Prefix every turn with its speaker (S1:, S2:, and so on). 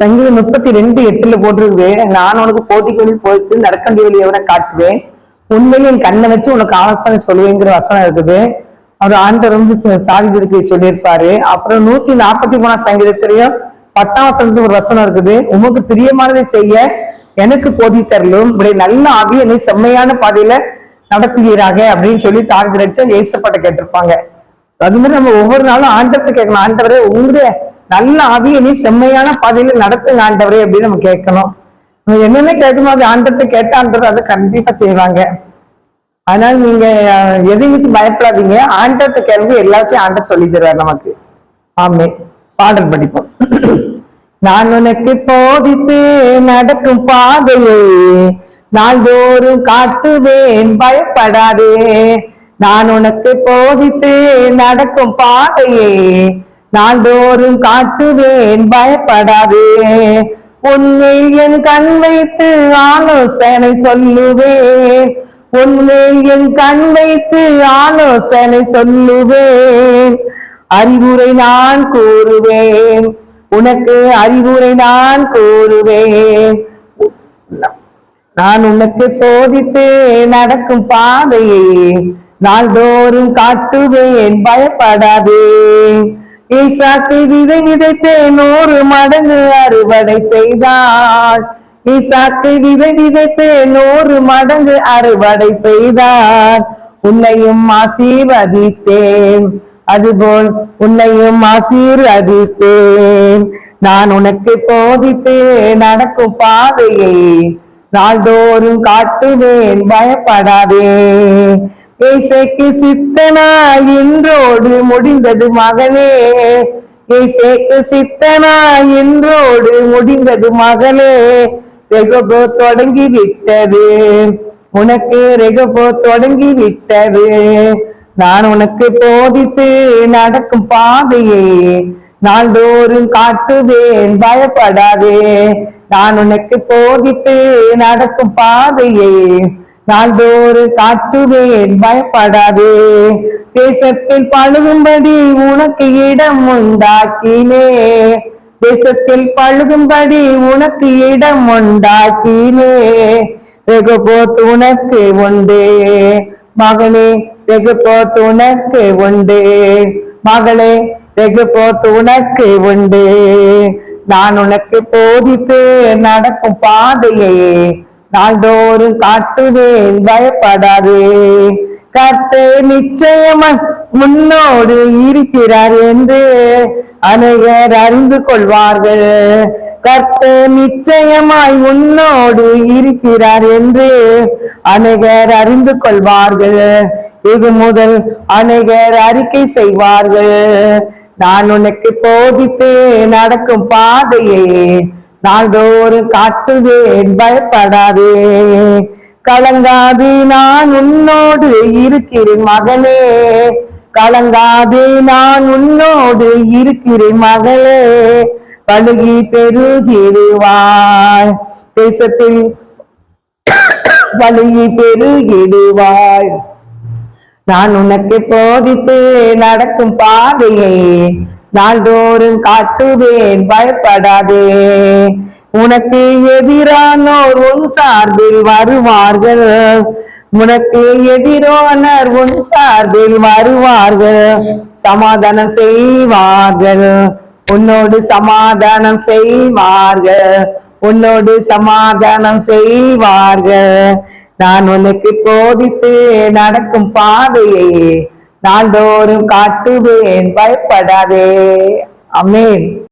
S1: சங்கீதம் முப்பத்தி ரெண்டு எட்டுல போட்டிருக்கு நான் உனக்கு போட்டிகளில் போய்த்து நடக்கண்டி வழியை காட்டுவேன். உண்மையில என் கண்ணை வச்சு உனக்கு ஆலோசனை சொல்லுவேங்கிற வசனம் இருக்குது. அவர் ஆண்டவர் வந்து தாவிதற்கு சொல்லியிருப்பாரு. அப்புறம் நூத்தி நாற்பத்தி மூணாம் சங்கீதத்திலையும் பத்தாம் வசனத்து ஒரு வசனம் இருக்குது. உமக்கு பிரியமானதை செய்ய எனக்கு போதி தரலும். இப்படி நல்ல ஆவி என்னை செம்மையான பாதையில நடத்துவீராக அப்படின்னு சொல்லி தாவிதரச்ச ஏசப்பட்ட கேட்டிருப்பாங்க. அது மாதிரி நம்ம ஒவ்வொரு நாளும் ஆண்டவர்கிட்ட கேட்கணும். ஆண்டவரே உங்களுடைய நல்ல ஆவியை நீ செம்மையான பாதையில நடத்துங்க ஆண்டவரே அப்படின்னு நம்ம கேட்கணும். நம்ம என்னென்ன கேட்கணும் அது ஆண்டவர்கிட்ட கேட்ட ஆண்டவர் அதை கண்டிப்பா செய்வாங்க. அதனால நீங்க எதையும் வச்சு பயப்படாதீங்க. ஆண்டவர்கிட்ட கேள்வி எல்லாத்தையும் ஆண்டர் சொல்லி தருவார் நமக்கு. ஆமே பாடல் படிப்போம். நான் உனக்கு போதித்து நடக்கும் பாதையை நாள்தோறும் காட்டுவேன். பயப்படாதே. நான் உனக்கு போதித்து நடக்கும் பாதையை. நாள்தோறும் காட்டுவேன் பயப்படாதே. உன்மேல் என் கண் வைத்து ஆலோசனை சொல்லுவேன். உன்மேல் என் கண் வைத்து ஆலோசனை சொல்லுவேன். அறிவுரை நான் கூறுவேன். உனக்கு அறிவுரை நான் கூறுவேன். நான் உனக்கு சோதித்து நடக்கும் பாதையை. நாள்தோறும் காட்டுவேன் பயப்படாதே. ஈசாக்கு விதை விதைத்தே நூறு மடங்கு அறுவடை செய்தாள். ஈசாக்கு விதை விதைத்தே நூறு மடங்கு அறுவடை செய்தார் உன்னையும் ஆசீர்வதித்தேன். அதுபோல் உன்னையும் ஆசீர்வதித்தேன். நான் உனக்கு போதித்து நடக்கும் பாதையை நாள்தோறும் காட்டுவேன் பயப்படாதே. இசைக்கு சித்தனாய் இன்றோடு முடிந்தது மகனே. இசைக்கு சித்தனாய் இன்றோடு முடிந்தது மகளே ரெகபோ தொடங்கி விட்டது உனக்கு ரெகபோ தொடங்கி விட்டது நான் உனக்கு போதித்து நடக்கும் பாதையே. நாள்தோறும் காட்டுவேன் பயப்படாதே. நான் உனக்கு போதித்து நடக்கும் பாதையை. நாள்தோறும் காட்டுவேன் பயப்படாதே. தேசத்தில் பழுகும்படி உனக்கு இடம் உண்டாக்கினே. தேசத்தில் பழுகும்படி உனக்கு இடம் உண்டாக்கினே. ரெகுபோத் உனக்கு உண்டு. மகனே ரெகுபோத் உனக்கு உண்டு. மகளே வெகு போத்து உனக்கு உண்டு. நான் உனக்கு போதித்து நடக்கும் பாதையே நாள்தோறும் காட்டுவேன் பயப்படாதே. கர்த்து நிச்சயமா முன்னோடு இருக்கிறார் என்று அனைவர் அறிந்து கொள்வார்கள். கர்த்து நிச்சயமாய் உன்னோடு இருக்கிறார் என்று அனைவர் அறிந்து கொள்வார்கள். இது முதல் அனைவர் அறிக்கை செய்வார்கள். நான் உனக்கு போதித்து நடக்கும் பாதையே. நாள்தோறும் காட்டுவேன் பயப்படாதே. கலங்காது நான் உன்னோடு இருக்கிறேன் மகளே. கலங்காது நான் உன்னோடு இருக்கிறேன் மகளே. பழுகி பெருகிடுவாய் தேசத்தில் பழுகி பெருகிடுவாய். நான் உனக்கு போதித்து நடக்கும் பாதையை நாள்தோறும் காட்டுவேன் பயப்படாதே. உனக்கு எதிரானோர் உன் சார்பில் வருவார்கள். உனக்கு எதிரானர் உன் சார்பில் வருவார்கள். சமாதானம் செய்வார்கள். உன்னோடு சமாதானம் செய்வார்கள். உன்னோடு சமாதானம் செய்வார்கள். நான் உனக்கு போதித்து நடக்கும் பாதையை நாள்தோறும் காட்டுவேன். பயப்படாதே. அமேன்.